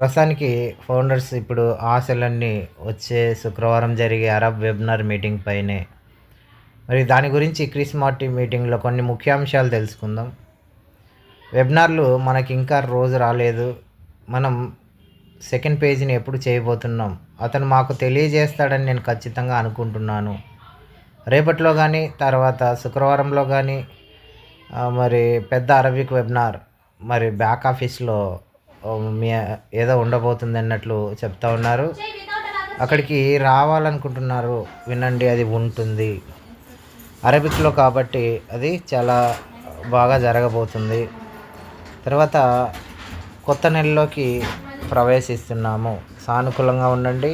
ప్రస్తుతానికి ఫౌండర్స్ ఇప్పుడు ఆశలన్నీ వచ్చే శుక్రవారం జరిగే అరబ్ వెబినార్ మీటింగ్ పైనే. మరి దాని గురించి క్రిస్ మార్టీ మీటింగ్లో కొన్ని ముఖ్యాంశాలు తెలుసుకుందాం. వెబినార్లు మనకి ఇంకా రోజు రాలేదు. మనం సెకండ్ పేజీని ఎప్పుడు చేయబోతున్నాం? అతను మాకు తెలియజేస్తాడని నేను ఖచ్చితంగా అనుకుంటున్నాను. రేపట్లో కానీ తర్వాత శుక్రవారంలో కానీ మరి పెద్ద అరబిక్ వెబినార్ మరి బ్యాక్ ఆఫీస్లో ఏదో ఉండబోతుంది అన్నట్లు చెప్తా ఉన్నారు. అక్కడికి రావాలనుకుంటున్నారు. వినండి అది ఉంటుంది. అరబిక్లో కాబట్టి అది చాలా బాగా జరగబోతుంది. తర్వాత కొత్త నెలలోకి ప్రవేశిస్తున్నాము. సానుకూలంగా ఉండండి.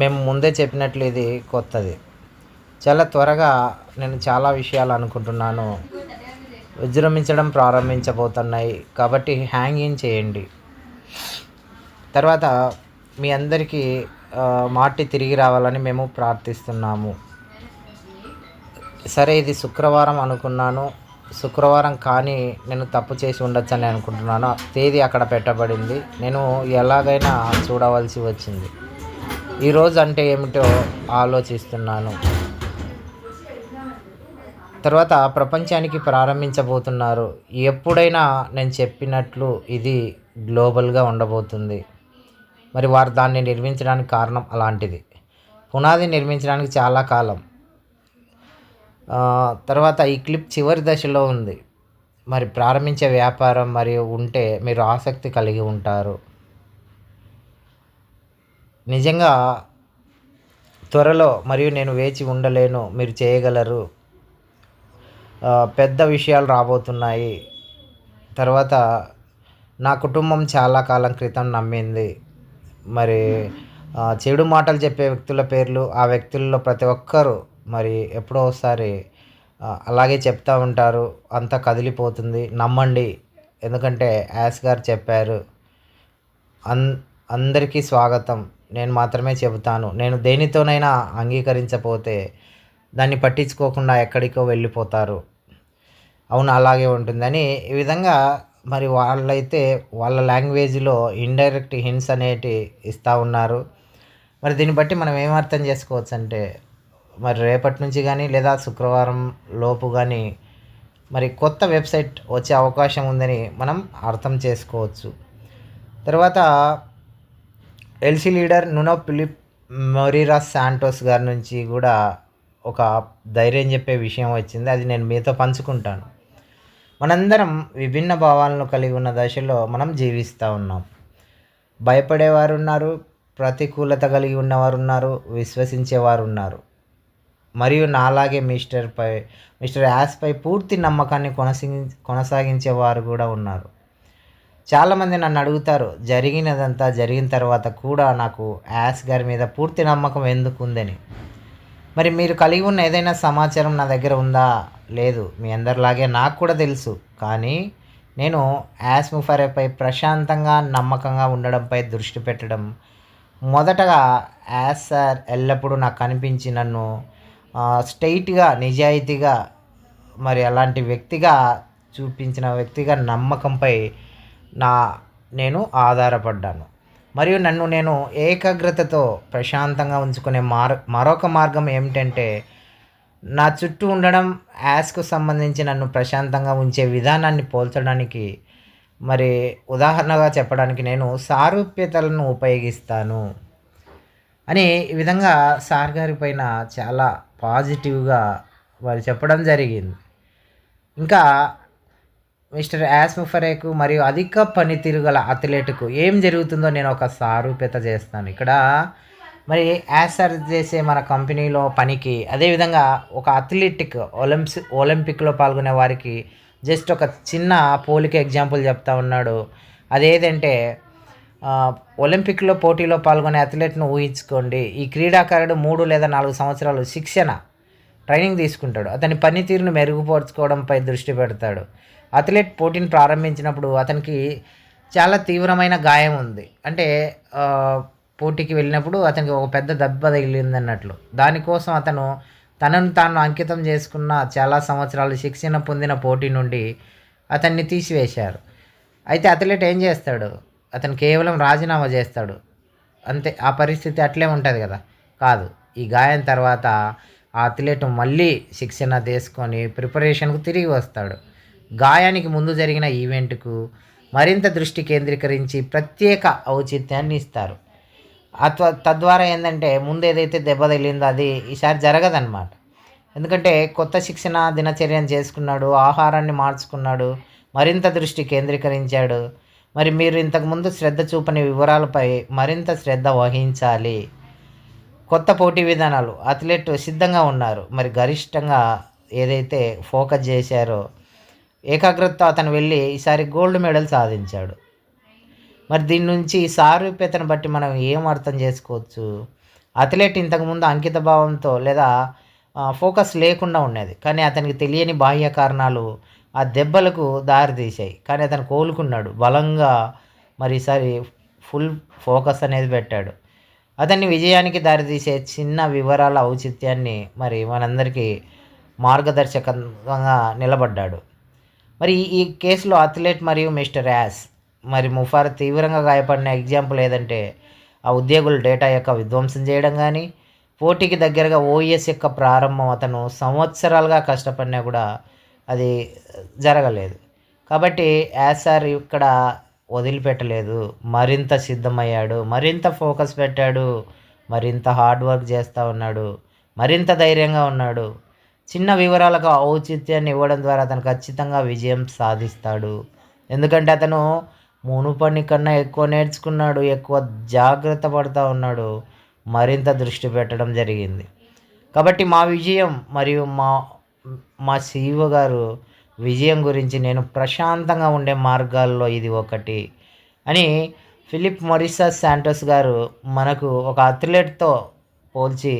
మేము ముందే చెప్పినట్లు ఇది కొత్తది. చాలా త్వరగా నేను చాలా విషయాలు అనుకుంటున్నాను. విజృంభించడం ప్రారంభించబోతున్నాయి. కాబట్టి హ్యాంగ్ ఇన్ చేయండి. తర్వాత మీ అందరికీ ఆ, మార్టి తిరిగి రావాలని మేము ప్రార్థిస్తున్నాము. సరే ఇది శుక్రవారం అనుకున్నాను. శుక్రవారం కానీ నేను తప్పు చేసి ఉండొచ్చని అనుకుంటున్నాను. తేదీ అక్కడ పెట్టబడింది. నేను ఎలాగైనా చూడవలసి వచ్చింది. ఈరోజు అంటే ఏమిటో ఆలోచిస్తున్నాను. తర్వాత ప్రపంచానికి ప్రారంభించబోతున్నారు. ఎప్పుడైనా నేను చెప్పినట్లు ఇది గ్లోబల్గా ఉండబోతుంది. మరి వారు దాన్ని నిర్మించడానికి కారణం అలాంటిది. పునాది నిర్మించడానికి చాలా కాలం. తర్వాత ఈ క్లిప్ చివరి దశలో ఉంది. మరి ప్రారంభించే వ్యాపారం మరియు ఉంటే మీరు ఆసక్తి కలిగి ఉంటారు. నిజంగా త్వరలో మరియు నేను వేచి ఉండలేను. మీరు చేయగలరు. పెద్ద విషయాలు రాబోతున్నాయి. తర్వాత నా కుటుంబం చాలా కాలం క్రితం నమ్మింది. మరి చెడు మాటలు చెప్పే వ్యక్తుల పేర్లు ఆ వ్యక్తుల్లో ప్రతి ఒక్కరు మరి ఎప్పుడో ఒకసారి అలాగే చెప్తూ ఉంటారు. అంతా కదిలిపోతుంది. నమ్మండి. ఎందుకంటే యాస్ గారు చెప్పారు. అన్ అందరికీ స్వాగతం. నేను మాత్రమే చెబుతాను. నేను దేనితోనైనా అంగీకరించపోతే దాన్ని పట్టించుకోకుండా ఎక్కడికో వెళ్ళిపోతారు. అవును అలాగే ఉంటుందని ఈ విధంగా మరి వాళ్ళైతే వాళ్ళ లాంగ్వేజ్లో ఇండైరెక్ట్ హింట్స్ అనేటి ఇస్తూ ఉన్నారు. మరి దీన్ని బట్టి మనం ఏం అర్థం చేసుకోవచ్చు అంటే మరి రేపటి నుంచి కానీ లేదా శుక్రవారం లోపు కానీ మరి కొత్త వెబ్సైట్ వచ్చే అవకాశం ఉందని మనం అర్థం చేసుకోవచ్చు. తర్వాత LC leader Nuno Filipe Moreira Santos గారి నుంచి కూడా ఒక ధైర్యం చెప్పే విషయం వచ్చింది. అది నేను మీతో పంచుకుంటాను. మనందరం విభిన్న భావాలను కలిగి ఉన్న దశలో మనం జీవిస్తూ ఉన్నాం. భయపడేవారు ఉన్నారు ప్రతికూలత కలిగి ఉన్నవారు ఉన్నారు విశ్వసించేవారు ఉన్నారు మరియు నాలాగే మిస్టర్పై మిస్టర్ యాస్పై పూర్తి నమ్మకాన్ని కొనసాగి కొనసాగించేవారు కూడా ఉన్నారు. చాలామంది నన్ను అడుగుతారు జరిగినదంతా జరిగిన తర్వాత కూడా నాకు యాస్ గారి మీద పూర్తి నమ్మకం ఎందుకు ఉందని మరి మీరు కలిగి ఉన్న ఏదైనా సమాచారం నా దగ్గర ఉందా? లేదు. మీ అందరిలాగే నాకు కూడా తెలుసు. కానీ నేను యాస్మిఫరేపై ప్రశాంతంగా నమ్మకంగా ఉండడంపై దృష్టి పెట్టడం మొదటగా యాస్ సార్ ఎల్లప్పుడూ నాకు కనిపించి నన్ను ఆ, స్ట్రైట్గా నిజాయితీగా మరి అలాంటి వ్యక్తిగా చూపించిన వ్యక్తిగా నమ్మకంపై నా నేను ఆధారపడ్డాను. మరియు నన్ను నేను ఏకాగ్రతతో ప్రశాంతంగా ఉంచుకునే మార్ మరొక మార్గం ఏమిటంటే నా చుట్టూ ఉండడం యాస్కు సంబంధించి నన్ను ప్రశాంతంగా ఉంచే విధానాన్ని పోల్చడానికి. మరి ఉదాహరణగా చెప్పడానికి నేను సారూప్యతలను ఉపయోగిస్తాను అని ఈ విధంగా సార్ గారి పైన చాలా పాజిటివ్గా వారు చెప్పడం జరిగింది. ఇంకా మిస్టర్ యాస్ ముఫరేకు మరియు అధిక పనితీరు గల అథ్లెట్కు ఏం జరుగుతుందో నేను ఒక సారూప్యత చేస్తాను. ఇక్కడ మరి యాస్ చేసే మన కంపెనీలో పనికి అదేవిధంగా ఒక అథ్లెటిక్ ఒలింప్స్ ఒలింపిక్లో పాల్గొనే వారికి జస్ట్ ఒక చిన్న పోలిక ఎగ్జాంపుల్ చెప్తా ఉన్నాడు. అదేదంటే ఒలింపిక్లో పోటీలో పాల్గొనే అథ్లెట్ను ఊహించుకోండి. ఈ క్రీడాకారుడు మూడు లేదా నాలుగు సంవత్సరాలు శిక్షణ ట్రైనింగ్ తీసుకుంటాడు. అతని పనితీరును మెరుగుపరుచుకోవడంపై దృష్టి పెడతాడు. అథ్లెట్ పోటీని ప్రారంభించినప్పుడు అతనికి చాలా తీవ్రమైన గాయం ఉంది. అంటే పోటీకి వెళ్ళినప్పుడు అతనికి ఒక పెద్ద దెబ్బ తగిలింది అన్నట్లు దానికోసం అతను తనను తాను అంకితం చేసుకున్న చాలా సంవత్సరాలు శిక్షణ పొందిన పోటీ నుండి అతన్ని తీసివేశారు. అయితే అథ్లెట్ ఏం చేస్తాడు? అతను కేవలం రాజీనామా చేస్తాడు. అంతే ఆ పరిస్థితి అట్లే ఉంటుంది కదా? కాదు. ఈ గాయం తర్వాత ఆ అథ్లెట్ మళ్ళీ శిక్షణ తీసుకొని ప్రిపరేషన్కు తిరిగి వస్తాడు. గాయానికి ముందు జరిగిన ఈవెంట్కు మరింత దృష్టి కేంద్రీకరించి ప్రత్యేక ఔచిత్యాన్ని ఇస్తారు. అత్వ తద్వారా ఏంటంటే ముందు ఏదైతే దెబ్బ తగిలిందో అది ఈసారి జరగదన్నమాట. ఎందుకంటే కొత్త శిక్షణ దినచర్యను చేసుకున్నాడు ఆహారాన్ని మార్చుకున్నాడు మరింత దృష్టి కేంద్రీకరించాడు. మరి మీరు ఇంతకుముందు శ్రద్ధ చూపని వివరాలపై మరింత శ్రద్ధ వహించాలి. కొత్త పోటీ విధానాలు అథ్లెట్ సిద్ధంగా ఉన్నారు. మరి గరిష్టంగా ఏదైతే ఫోకస్ చేశారో ఏకాగ్రతతో అతను వెళ్ళి ఈసారి గోల్డ్ మెడల్ సాధించాడు. మరి దీని నుంచి సారూప్యతను బట్టి మనం ఏం అర్థం చేసుకోవచ్చు? అథ్లెట్ ఇంతకుముందు అంకిత భావంతో లేదా ఫోకస్ లేకుండా ఉండేది. కానీ అతనికి తెలియని బాహ్య కారణాలు ఆ దెబ్బలకు దారితీశాయి కానీ అతను కోలుకున్నాడు. బలంగా మరి ఈసారి ఫుల్ ఫోకస్ అనేది పెట్టాడు. అతన్ని విజయానికి దారితీసే చిన్న వివరాల ఔచిత్యాన్ని మరి మనందరికీ మార్గదర్శకంగా నిలబడ్డాడు. మరి ఈ కేసులో అథ్లెట్ మరియు మిస్టర్ యాస్ మరి ముఫార్ తీవ్రంగా గాయపడిన ఎగ్జాంపుల్ ఏదంటే ఆ ఉద్యోగుల డేటా యొక్క విధ్వంసం చేయడం కానీ పోటీకి దగ్గరగా ఓఎస్ యొక్క ప్రారంభం అతను సంవత్సరాలుగా కష్టపడినా కూడా అది జరగలేదు. కాబట్టి యాసార్ ఇక్కడ వదిలిపెట్టలేదు. మరింత సిద్ధమయ్యాడు మరింత ఫోకస్ పెట్టాడు మరింత హార్డ్ వర్క్ చేస్తూ ఉన్నాడు మరింత ధైర్యంగా ఉన్నాడు. చిన్న వివరాలకు ఔచిత్యాన్ని ఇవ్వడం ద్వారా అతను ఖచ్చితంగా విజయం సాధిస్తాడు. ఎందుకంటే అతను మునుపని కన్నా ఎక్కువ నేర్చుకున్నాడు ఎక్కువ జాగ్రత్త పడుతూ ఉన్నాడు మరింత దృష్టి పెట్టడం జరిగింది. కాబట్టి మా విజయం మరియు మా మా సీఈఓ గారు విజయం గురించి నేను ప్రశాంతంగా ఉండే మార్గాల్లో ఇది ఒకటి అని ఫిలిప్ మొరిసా శాంటోస్ గారు మనకు ఒక అథ్లెట్తో పోల్చి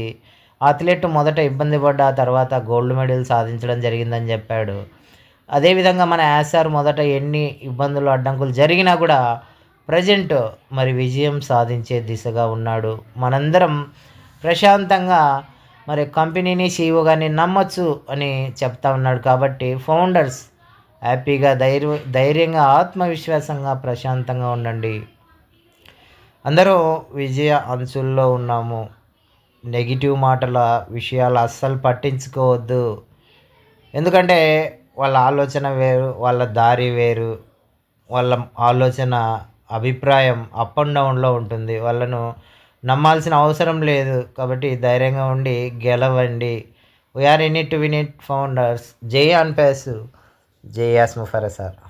అథ్లెట్ మొదట ఇబ్బంది పడ్డ తర్వాత గోల్డ్ మెడల్ సాధించడం జరిగిందని చెప్పాడు. అదేవిధంగా మన యాసార్ మొదట ఎన్ని ఇబ్బందులు అడ్డంకులు జరిగినా కూడా ప్రజెంట్ మరి విజయం సాధించే దిశగా ఉన్నాడు. మనందరం ప్రశాంతంగా మరి కంపెనీని సీఈఓ కానీ నమ్మచ్చు అని చెప్తా ఉన్నాడు కాబట్టి ఫౌండర్స్ హ్యాపీగా ధైర్య ధైర్యంగా ఆత్మవిశ్వాసంగా ప్రశాంతంగా ఉండండి. అందరూ విజయ అంచుల్లో ఉన్నాము. నెగిటివ్ మాటల విషయాలు అస్సలు పట్టించుకోవద్దు. ఎందుకంటే వాళ్ళ ఆలోచన వేరు వాళ్ళ దారి వేరు వాళ్ళ ఆలోచన అభిప్రాయం అప్ అండ్ డౌన్లో ఉంటుంది. వాళ్ళను నమ్మాల్సిన అవసరం లేదు. కాబట్టి ధైర్యంగా ఉండి గెలవండి. We're in it win it founders జై అన్పేస్ జై యాస్ సార్